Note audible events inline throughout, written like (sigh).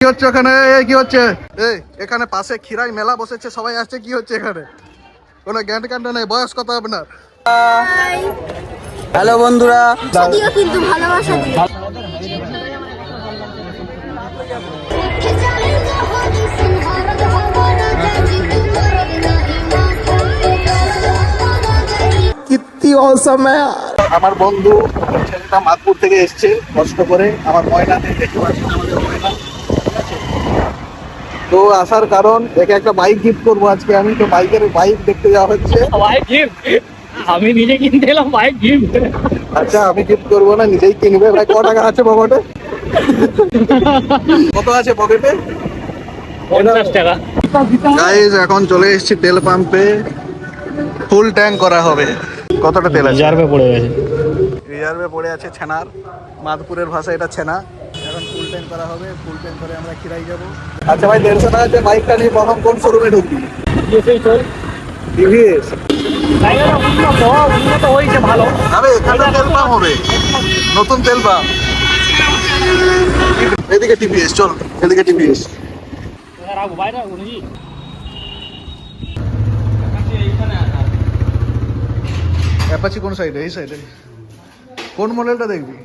কি হচ্ছে ওখানে? কি হচ্ছে? এই এখানে পাশে খিরাই মেলা বসেছে সবাই আসছে কি হচ্ছে এখানে? কোনো জ্ঞান কাণ্ড নেই বয়স কত আপনার? হ্যালো বন্ধুরা। কিন্তু ভালোবাসা আমার বন্ধু ছেলেটা মাদপুর থেকে এসছে কষ্ট করে আমার ময়না দেখতে আমাদের ময়না? তো আসার কারণ একে একটা বাইক গিফট করব আজকে আমি। তো বাইকের বাইক দেখতে যাওয়া হচ্ছে। বাইক গিফট আমি নিজে কিনতে এলাম বাইক গিফট আচ্ছা আমি গিফট করব না নিজেই কিনবে। ভাই ক টাকা আছে পকেটে কত আছে পকেটে পঞ্চাশ টাকা। গাইজ এখন চলে এসেছি তেল পাম্পে ফুল ট্যাঙ্ক করা হবে। কতটা তেল আছে? রিজার্ভে পড়ে গেছে। রিজার্ভে পড়ে আছে ছানার। মাদপুরের ভাষা এটা ছানা। এখন ফুল ট্যাঙ্ক করা হবে ফুল ট্যাঙ্ক করে আমরা খিরাই যাব। আচ্ছা ভাই দেড়শো টাকা যে বাইকটা নিয়ে প্রথম কোন শোরুমে ঢুকবি? টিভিএস উন্নত হয়েছে ভালো আরে এখানে তেল পাম্প হবে। নতুন তেল পাম্প এদিকে টিভিএস চল এদিকে টিভিএস অ্যাপাচি কোন সাইডে এই সাইডে কোন মডেলটা দেখবি?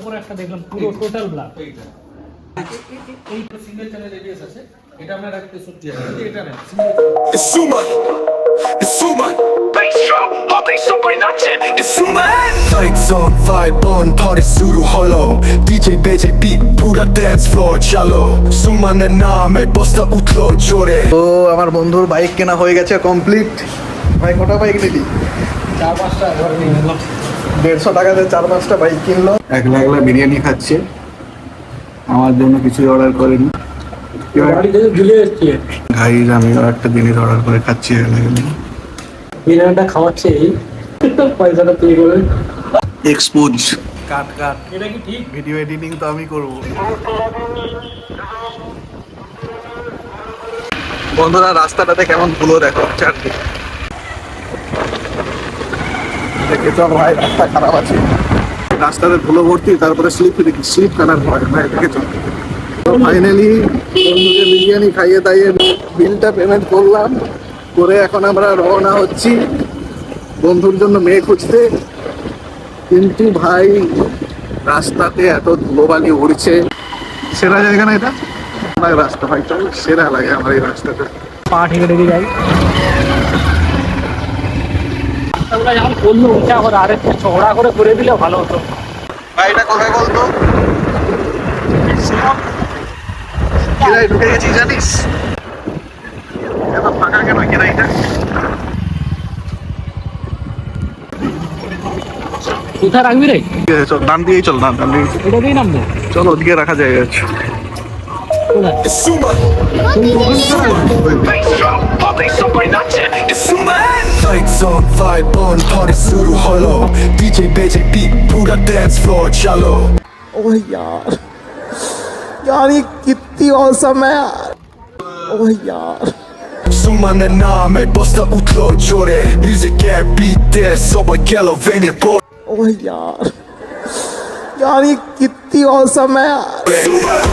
উপরে একটা দেখলাম পুরো total black drum, all they so by nothing. It's Suman. Lights on, vibe on, party suru hollow. DJ BJ beat, pura dance floor, নামে বস্তা উঠল জোরে তো আমার বন্ধুর বাইক কেনা হয়ে গেছে কমপ্লিট ভাই কটা বাইক নিলি চার পাঁচটা ঘরে নিয়ে দেড়শো টাকাতে চার পাঁচটা বাইক কিনলো। একলা একলা বিরিয়ানি খাচ্ছে। আমার জন্য কিছুই অর্ডার করেনি। বাড়ি থেকে গাইজ আমিও একটা জিনিস অর্ডার করে খাচ্ছি একলা একলা বিরিয়ানিটা খাওয়াচ্ছে এই। পয়সাটা পে করে এক্সপোজ কাট কাট। এটা কি ঠিক? ভিডিও এডিটিং তো আমি করব। বন্ধুরা রাস্তাটাতে কেমন ধুলো দেখো চারদিকে। দেখে চল ভাই রাস্তা খারাপ আছে। রাস্তাতে ধুলো ভর্তি, তারপরে স্লিপ স্লিপ কাটার ভয় ভাই দেখে চল ফাইনালি বন্ধুকে বিরিয়ানি খাইয়ে দাইয়ে বিলটা পেমেন্ট করলাম, করে এখন আমরা রওনা হচ্ছি বন্ধুর জন্য মেয়ে খুঁজতে। কিন্তু ভাই, রাস্তাতে এত ধুলোবালি উড়ছে। সেরা জায়গা না এটা? রাস্তা ভাই, চল, সেরা লাগে আমার এই রাস্তাটা। পা ঠেকে ঠেকে যাই। রাস্তাগুলো যেমন করল উঁচা করে আর একটু চওড়া করে করে দিলে ভালো হতো। ভাই এটা কোথায় বলতো? কিরাই ঢুকে গেছি জানিস? ফাঁকা কেন? কিরাইটা কোথায় রাখবি রে? চল ডান দিয়েই চল না ডান দিয়ে এটা দিয়েই নামবো চল ওদিকে রাখা যায়। আছে song vibe on party suru hollow. DJ BJ beat put a dance floor chalo Oh yaar Yaar ye kitni awesome Oh yaar Suman na na me basta utlo chore Music air beat there so my gallo vein it Oh yaar Yaar ye kitni awesome hai yaar Suman!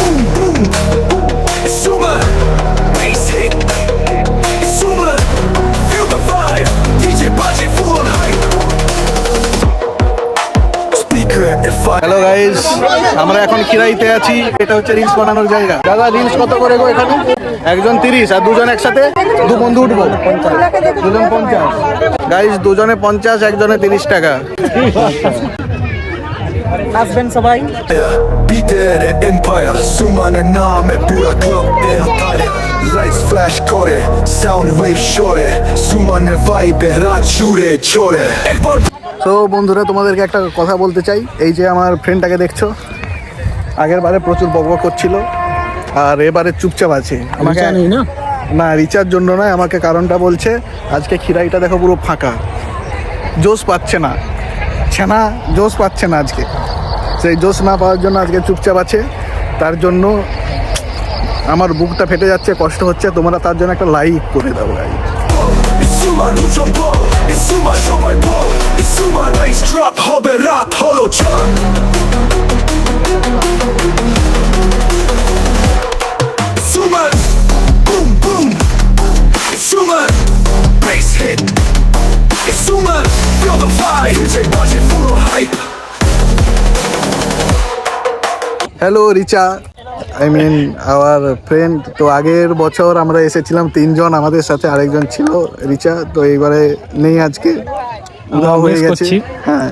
Boom boom Suman Suman! আমরা এখন খিরাইতে আছি এটা হচ্ছে reels বানানোর জায়গা। দাদা reels কত করে গো এখানে? একজন তিরিশ আর দুজন একসাথে দু বন্ধু উঠবো। দুজন পঞ্চাশ। গাইজ দুজনে পঞ্চাশ একজনে তিরিশ টাকা। আসবেন সবাই। Lights flash করে sound wave shore সুমনের vibe রাত জুড়ে চড়ে তো বন্ধুরা তোমাদেরকে একটা কথা বলতে চাই। এই যে আমার ফ্রেন্ডটাকে দেখছ আগের বারে প্রচুর বকবক করছিল আর এবারে চুপচাপ আছে। আমাকে না? রিচার জন্য নয় আমাকে কারণটা বলছে আজকে খিরাইটা দেখো পুরো ফাঁকা। জোশ পাচ্ছে না। ছানা জোশ পাচ্ছে না আজকে। সেই জোশ না পাওয়ার জন্য আজকে চুপচাপ আছে। তার জন্য আমার বুকটা ফেটে যাচ্ছে কষ্ট হচ্ছে। তোমরা তার জন্য একটা লাইক করে দাও ভাই হবে hello Richa I mean our friend তো আগের বছর আমরা এসেছিলাম তিনজন আমাদের সাথে আরেকজন ছিল রিচা। তো এইবারে নেই আজকে। উধাও হয়ে গেছে। হ্যাঁ।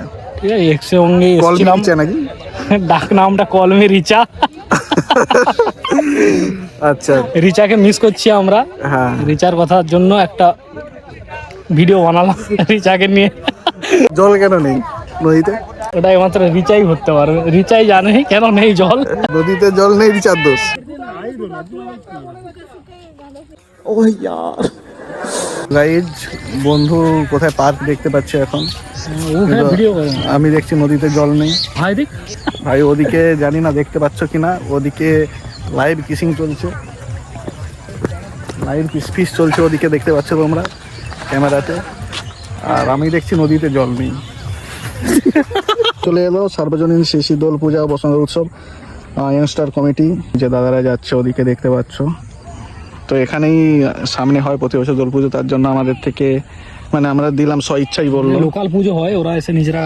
একসঙ্গে এসেছিলাম। নাকি? (laughs) ডাক নামটা কলমে রিচা (laughs) আচ্ছা। রিচাকে মিস করছি আমরা। হ্যাঁ। রিচার কথার জন্য একটা ভিডিও বানালাম। (laughs) রিচাকে নিয়ে। জল কেন নেই নদীতে? এটা একমাত্র রিচাই করতে পারবে। রিচাই জানে কেন নেই জল? নদীতে জল নেই রিচার দোষ। ও ইয়ার। গাইজ বন্ধু কোথায় পার্ক দেখতে পাচ্ছে এখন? হ্যাঁ, আমি দেখছি নদীতে জল নেই। ভাই ভাই ওদিকে জানি না দেখতে পাচ্ছ কিনা ওদিকে লাইভ কিসিং চলছে। লাইভ কিস ফিস চলছে ওদিকে দেখতে পাচ্ছ তোমরা ক্যামেরাতে। আর আমি দেখছি নদীতে জল নেই। চলে এলো সার্বজনীন শিশি দোল পূজা বসন্ত উৎসব ইয়াংস্টার কমিটি যে দাদারা যাচ্ছে ওদিকে দেখতে পাচ্ছ। তো এখানেই সামনে হয় প্রতি বছর দোল পুজো, তার জন্য আমাদের থেকে মানে আমরা দিলাম স্ব ইচ্ছাই বললো লোকাল পুজো হয় ওরা এসে নিজেরা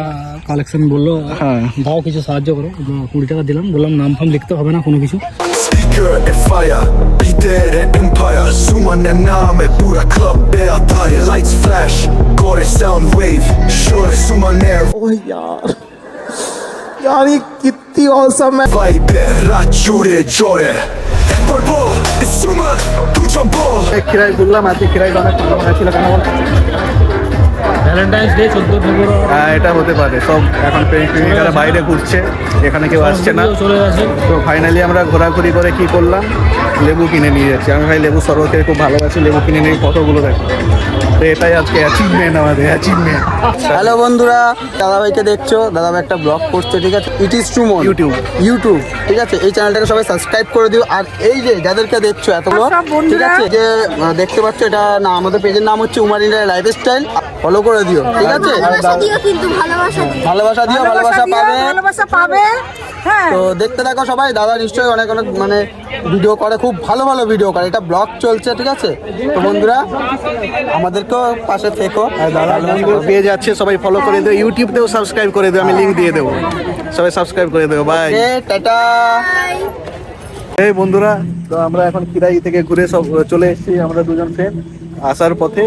কালেকশন বললো হ্যাঁ দাও কিছু সাহায্য করো কুড়ি টাকা দিলাম বললাম নাম ফাম লিখতে হবে না কোনো কিছু Speaker and fire Leader and empire Suman and Name Pura club Beataye Lights flash Gore sound wave Sure Suman air ओह यार यार ये कितनी औसम है খিরাই আজকে খিরাই অনেক ছিল কেন বল? ভ্যালেন্টাইন্স ডে চোদ্দ ফেব্রুয়ারি। হ্যাঁ এটা হতে পারে। সব এখন প্রেমিকারা বাইরে ঘুরছে এখানে কেউ আসছে না। চলে তো ফাইনালি আমরা ঘোরাঘুরি করে কি করলাম? লেবু কিনে নিয়ে যাচ্ছি। আমি ভাই লেবু শরবত খেয়ে খুব ভালোবাসি। লেবু কিনে নিয়ে ফটোগুলো দেখো। তো এটাই আজকে অ্যাচিভমেন্ট আমাদের অ্যাচিভমেন্ট হ্যালো বন্ধুরা দাদাভাইকে দেখছ? দাদাভাই একটা ব্লগ করছে ঠিক আছে? ইট ইজ টু মন ইউটিউব। ইউটিউব ঠিক আছে? এই চ্যানেলটাকে সবাই সাবস্ক্রাইব করে দিও। আর এই যে যাদেরকে দেখছ এতগুলো ঠিক আছে? যে দেখতে পাচ্ছ এটা না আমাদের পেজের নাম হচ্ছে উমার ইন্ডিয়া লাইফস্টাইল ফলো করে দিও ঠিক আছে? ভালোবাসা দিও ভালোবাসা দিও। ভালোবাসা পাবে। ভালোবাসা পাবে। হ্যাঁ তো দেখতে থাকো সবাই দাদা নিশ্চয়ই অনেক অনেক মানে ভিডিও করে খুব ভালো ভালো ভিডিও করে। এটা ব্লগ চলছে ঠিক আছে? তো বন্ধুরা আমাদেরকেও পাশে থেকো। দাদা পেয়ে যাচ্ছে সবাই ফলো করে দেবে ইউটিউবতেও সাবস্ক্রাইব করে দেবে আমি লিঙ্ক দিয়ে দেবো। সবাই সাবস্ক্রাইব করে দেবো বাই টাটা। এই বন্ধুরা তো আমরা এখন কিরাই থেকে ঘুরে সব চলে এসেছি আমরা দুজন ফ্রেন্ড আসার পথে।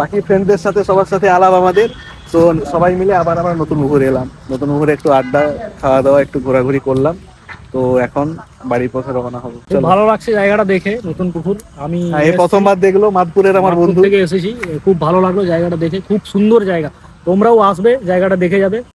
বাকি ফ্রেন্ডদের সাথে সবার সাথে আলাপ আমাদের। তো সবাই মিলে আবার আমরা নতুন ঘুরে এলাম। নতুন ঘুরে একটু আড্ডা খাওয়া দাওয়া একটু ঘোরাঘুরি করলাম। তো এখন বাড়ির পথে রওনা হব। ভালো লাগছে জায়গাটা দেখে নতুন পুকুর। আমি হ্যাঁ, এই প্রথমবার দেখল মাদপুরের আমার বন্ধু। থেকে এসেছি। খুব ভালো লাগল জায়গাটা দেখে খুব সুন্দর জায়গা। তোমরাও আসবে জায়গাটা দেখে যাবে।